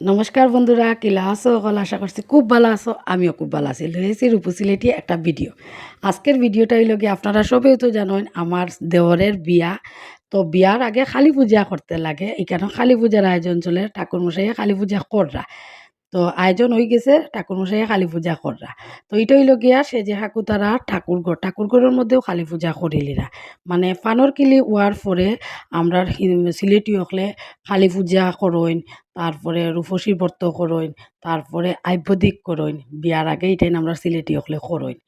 নমস্কার বন্ধুরা, কিলা আসো সকল আশা করছি খুব ভালো আছো। আমিও খুব ভালো আছি। লয়েছি রূপু সিলেটি একটা ভিডিও। আজকের ভিডিওটা হইল কি আপনারা সবেই তো জানেন আমার দেওরের বিয়া। তো বিয়ার আগে কালী পূজা করতে লাগে। এখানে কালী পূজার আয়োজন চলে। ঠাকুর মশাইয়ে কালী পূজা কররা। তো আয়োজন হয়ে গেছে ঠাকুর মশাইয়ে কালী পূজা কররা তো এটা হইল গিয়া সে যে হাকু তারা ঠাকুর ঘর ঠাকুর ঘরের মধ্যেও কালী পূজা করিলিরা মানে ফানর কিলি ওয়ার পরে আমরা সিলেটি হকলে কালী পূজা করইন তারপরে রূপসী ব্রত করইন তারপরে আভ্যদিক করইন বিয়ার আগে এটাই আমরা সিলেটি হকলে করইন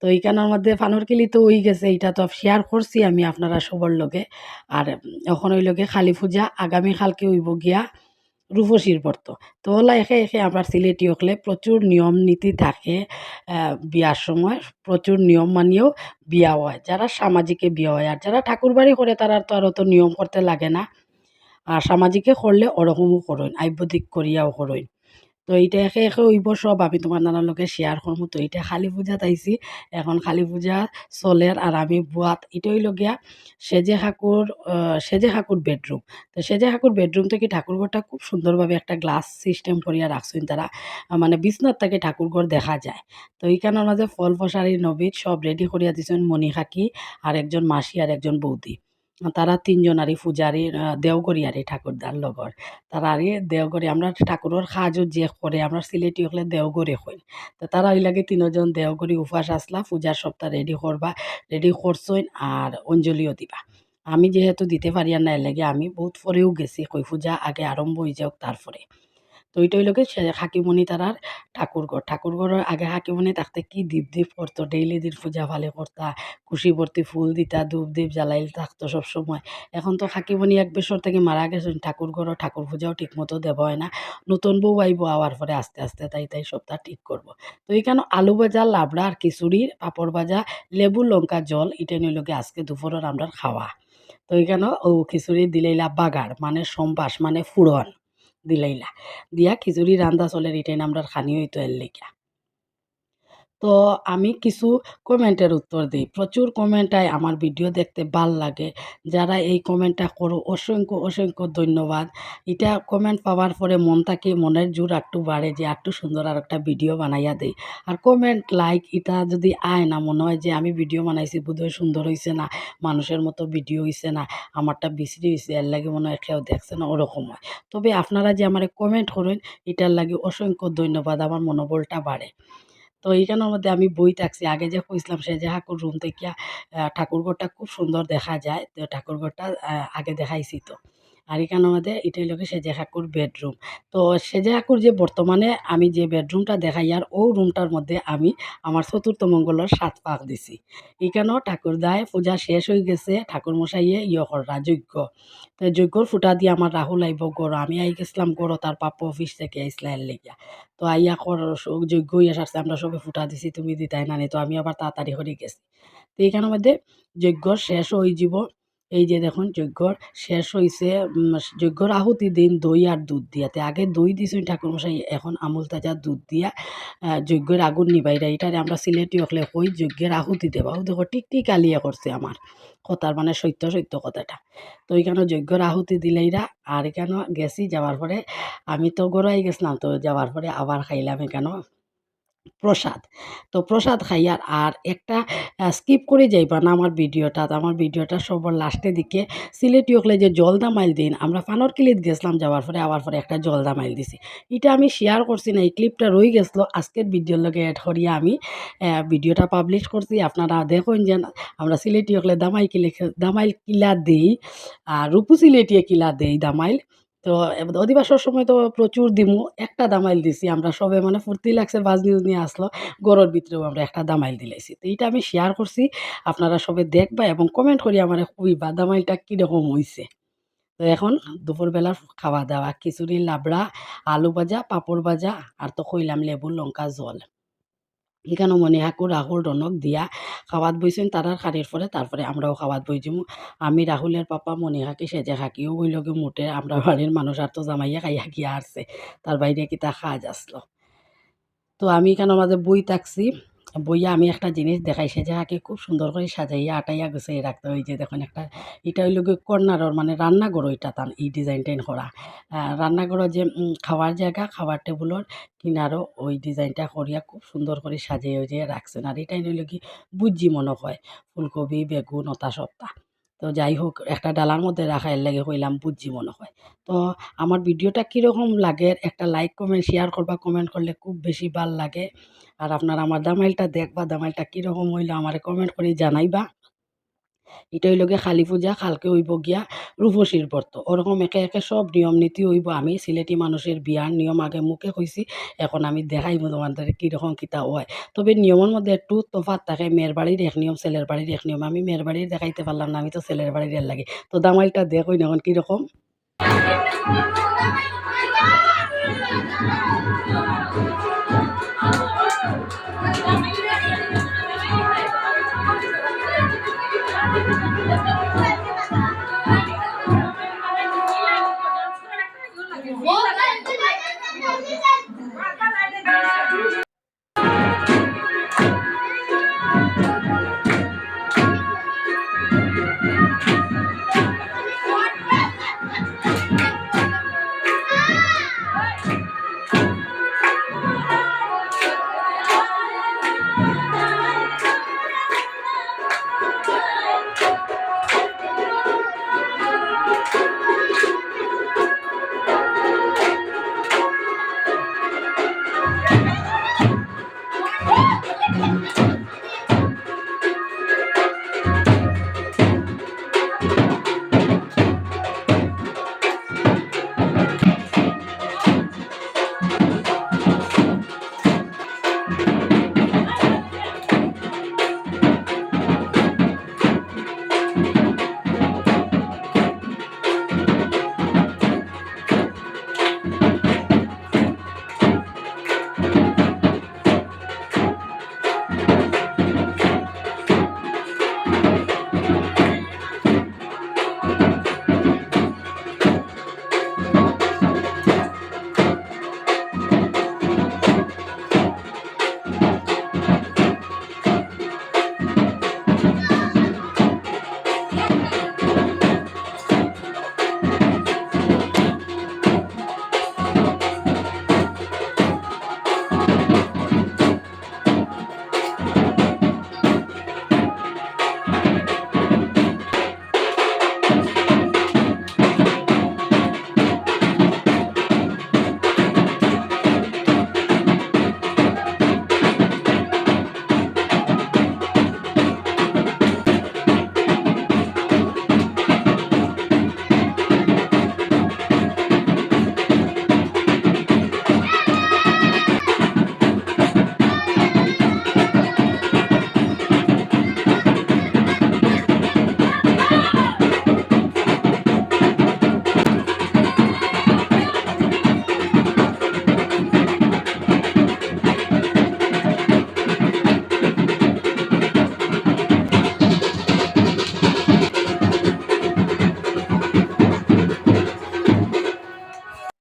তো এইখানের মধ্যে ফানোর কিলি তো হয়ে গেছে এটা তো শেয়ার করছি আমি আপনারা সবার লগে। আর এখন ওই লগে কালী পূজা আগামীকালকে হইব গিয়া রূপসীর ব্রত তো ওলা এখে এখে আমার সিলেটি হকলে প্রচুর নিয়ম নীতি থাকে বিয়ার সময় প্রচুর নিয়ম মানিয়েও বিয়া হয়। যারা সামাজিকে বিয়া হয় আর যারা ঠাকুর বাড়ি করে তারা তো আর অত নিয়ম করতে লাগে না। আর সামাজিকে করলে ওরকমও করইন আইব্যদিক করিয়াও করইন তো এইটা একে একে হইব সব। আমি তোমার নানার লগে শেয়ার করব তো এইটা কালী পূজাত আইছি এখন কালী পূজা, চলের আর আমি বুয়াত। এটা হইল গিয়া সেজে ঠাকুর সেজে ঠাকুর বেডরুম তো সেজে ঠাকুর বেডরুম থেকে ঠাকুরঘরটা খুব সুন্দরভাবে একটা গ্লাস সিস্টেম করিয়া রাখছেন তারা। মানে বিছনার থেকে ঠাকুরঘর দেখা যায়। তো এইখানের মাঝে ফল ফসারি নবীত সব রেডি করিয়া দিছেন মণি খাকি আর একজন মাসি আর একজন বৌদি। তারা তিনজন আরই পূজারি দেওগরি আরই ঠাকুরদার লগর তারা আরই দেওগরি আমরা ঠাকুরের সাজও যে করে আমরা সিলেটি হলে দেওগরি হই তো তারা ওই লাগে তিনজন দেওগরি উপাস আসলা পূজার সপ্তাহ রেডি করবা রেডি করছইন আর অঞ্জলিও দিবা। আমি যেহেতু দিতে পারি আর না লাগে, আমি বহুত পরেও গেছি, কই পূজা আগে আরম্ভ হয়ে যাওক তারপরে ওইটা হইলকে হাকিমণি তারার ঠাকুরঘর। ঠাকুরঘরের আগে হাকিমণি থাকতে কি দীপ দীপ করতো ডেইলি দিন পূজা ভালে করতা, খুশি ভর্তি ফুল দিতা, ধূপ দীপ জ্বালাইল থাকতো সবসময় এখন তো হাকিমণি এক বছর থেকে মারা গেছেন, ঠাকুরঘরও ঠাকুর পূজাও ঠিক মতো দেওয়া হয় না। নতুন বউ আইব আওয়ার পরে আস্তে আস্তে তাই তাই সপ্তাহ ঠিক করব। তো এইখানে আলু ভাজা, লাবড়া আর খিচুড়ির পাপড় ভাজা, লেবু, লঙ্কা, জল এটা নিলকে আজকে দুপুরের আমরা খাওয়া। তো এইখানে ও খিচুড়ি দিলেইলা বাগার মানে সম্পাস মানে ফুড়ন দিলাইলা দিয়া খিচুড়ি রান্দা চলে রিটেন আমরা খানি হইতো এর লেগিয়া। তো আমি কিছু কমেন্টের উত্তর দিই। প্রচুর কমেন্ট আয় আমার ভিডিও দেখতে ভালো লাগে। যারা এই কমেন্টটা করো, অসংখ্য অসংখ্য ধন্যবাদ। এটা কমেন্ট পাওয়ার পরে মন থাকে মনের জোর একটু বাড়ে যে একটু সুন্দর আর একটা ভিডিও বানাইয়া দেই। আর কমেন্ট লাইক এটা যদি আয় না, মনে হয় যে আমি ভিডিও বানাইছি, বোধহয় সুন্দর হয়েছে না, মানুষের মতো ভিডিও হয়েছে না, আমারটা বিশ্রী হয়েছে এর লাগে মনে হয় কেউ দেখছে না, ওরকম হয়। তবে আপনারা যে আমার কমেন্ট করেন, এটার লাগে অসংখ্য ধন্যবাদ, আমার মনোবলটা বাড়ে। তো এইখানের মধ্যে আমি বই থাকছি আগে যে কইছিলাম সে যে হাকুর রুম থেকে ঠাকুরঘরটা খুব সুন্দর দেখা যায়। তো ঠাকুরঘরটা আগে দেখাইছি তো। আর এখানের মধ্যে এটাই লোকে সেজে ঠাকুর বেডরুম তো সেজে ঠাকুর যে বর্তমানে আমি যে বেডরুমটা দেখাই, আর ও রুমটার মধ্যে আমি আমার চতুর্থ মঙ্গলের সাত পাক দিছি। এখানেও ঠাকুর দায় পূজা শেষ হয়ে গেছে, ঠাকুর মশাইয়ে ইয়ে কররা যজ্ঞ। তো যজ্ঞর ফুটা দিয়ে আমার রাহুল আইব গড়। আমি আই গেছিলাম গড় তার পাপ্পা অফিস থেকে আইসলা এর লেগিয়া। তো আইয়া কর যোগ্য হইয়া সারছে, আমরা সবে ফুটা দিছি, তুমি দিতাই না তো আমি আবার তাড়াতাড়ি করে গেছি। তো এইখানের মধ্যে যজ্ঞ শেষ হয়ে যাব। এই যে দেখুন যজ্ঞর শেষ হয়েছে যজ্ঞর আহুতি দিন দই আর দুধ দিয়াতে। আগে দই দিছুন ঠাকুরমশাই, এখন আমুল তাজা দুধ দিয়া যজ্ঞের আগুন নিবাইরা। এটারে আমরা সিলেটি হকলে কই যজ্ঞের আহুতি দেবা? ও দেখো টিক টিক আলিয়া করছে আমার কথার মানে সত্য সত্য কথাটা। তো এখানে যজ্ঞর আহুতি দিলেইরা, আর এখানে গেছি যাওয়ার পরে আমি তো গড়াই গেছিলাম, তো যাওয়ার পরে আবার খাইলাম এখানে। প্রসাদ। তো প্রসাদ খাইয়ার আর একটা স্কিপ করে যাইবা না আমার ভিডিওটা আমার ভিডিওটা সবার লাস্টের দিকে। সিলেটি হকলে যে জলদা মাইল দিন, আমরা ফানর কিলিত গেছিলাম যাওয়ার পরে, আবার পরে একটা জলদা মাইল দিছি। এটা আমি শেয়ার করছি না, এই ক্লিপটা রয়ে গেছিল আজকের ভিডিওর লগে অ্যাড করিয়া আমি ভিডিওটা পাবলিশ করছি। আপনারা দেখুন যে, আমরা সিলেটি হকলে দামাই কিলে দামাইল কিলা দেই, আর রূপু সিলেটিয়ে কিলা দেই দামাইল তো অধিবাসর সময় তো প্রচুর দিমু, একটা দামাইল দিছি আমরা সবে মানে ফুর্তি লাগছে বাজ নিউজ নিয়ে আসলো, গরুর ভিতরেও আমরা একটা দামাইল দিলাইছি। তো এইটা আমি শেয়ার করছি, আপনারা সবে দেখবা এবং কমেন্ট করি আমার কইবা দামাইলটা কীরকম হয়েছে তো এখন দুপুরবেলার খাওয়া দাওয়া, খিচুড়ি, লাবড়া, আলু ভাজা, পাঁপড় ভাজা, আর তো কইলাম লেবু, লঙ্কা, জল। এখানে মনে হাকু রাহুল রনক দিয়া খাওয়াত বইছেন তারার শাড়ির পরে তারপরে আমরাও খাওয়াত বই যাব আমি রাহুলের পাপা মনে হাকি সেজে হাকিও হইল লগে মুটে আমরা বাড়ির মানুষ আর তো জামাইয়া খাইয়া গিয়া আসছে তার বাইরে কি তা খাওয়া আসলো তো আমি এখানে মাঝে বই থাকছি। বইয়া আমি একটা জিনিস দেখাইছে যে আগে খুব সুন্দর করে সাজাইয়া, আটাইয়া, গুছাইয়া রাখতে হয়। যে দেখুন একটা, এটা হইল গিয়ে কর্নারর মানে রান্নাঘর ওইটা তান এই ডিজাইন টাইন করা রান্নাঘর যে খাওয়ার জায়গা, খাওয়ার টেবুলর কিনারও ওই ডিজাইনটা করিয়া খুব সুন্দর করে সাজিয়ে যে রাখছেন। আর এটাই হইল কি বুঝি মনে হয়, ফুলকপি, বেগুন অতা সপ্তাহ তো যাই হোক, একটা ডালার মধ্যে রাখা, এর লাগে কইলাম বুঝছি মনে হয়। তো আমার ভিডিওটা কীরকম লাগে, একটা লাইক কমেন্ট শেয়ার করবা কমেন্ট করলে খুব বেশি ভালো লাগে। আর আপনার আমার দামাইলটা দেখবা, দামাইলটা কীরকম হইল আমার কমেন্ট করে জানাইবা। এটা হইল খালি পূজা, খালকে হইব গিয়া রূপসীর ব্রত ওরকম একে একে সব নিয়ম নীতি হইব। আমি সিলেটি মানুষের বিয়ার নিয়ম আগে মুখে কইছি এখন আমি দেখাইব তোমাদের কীরকম কিতা হয়। তবে নিয়মের মধ্যে একটু তফাত থাকে। মেয়ের বাড়ির এক নিয়ম ছেলের বাড়ির এক নিয়ম। আমি মেয়ের বাড়ির দেখাইতে পারলাম না, আমি তো ছেলের বাড়ির এর লাগে। তো দামাইলটা দেখই না এখন কীরকম Thank you.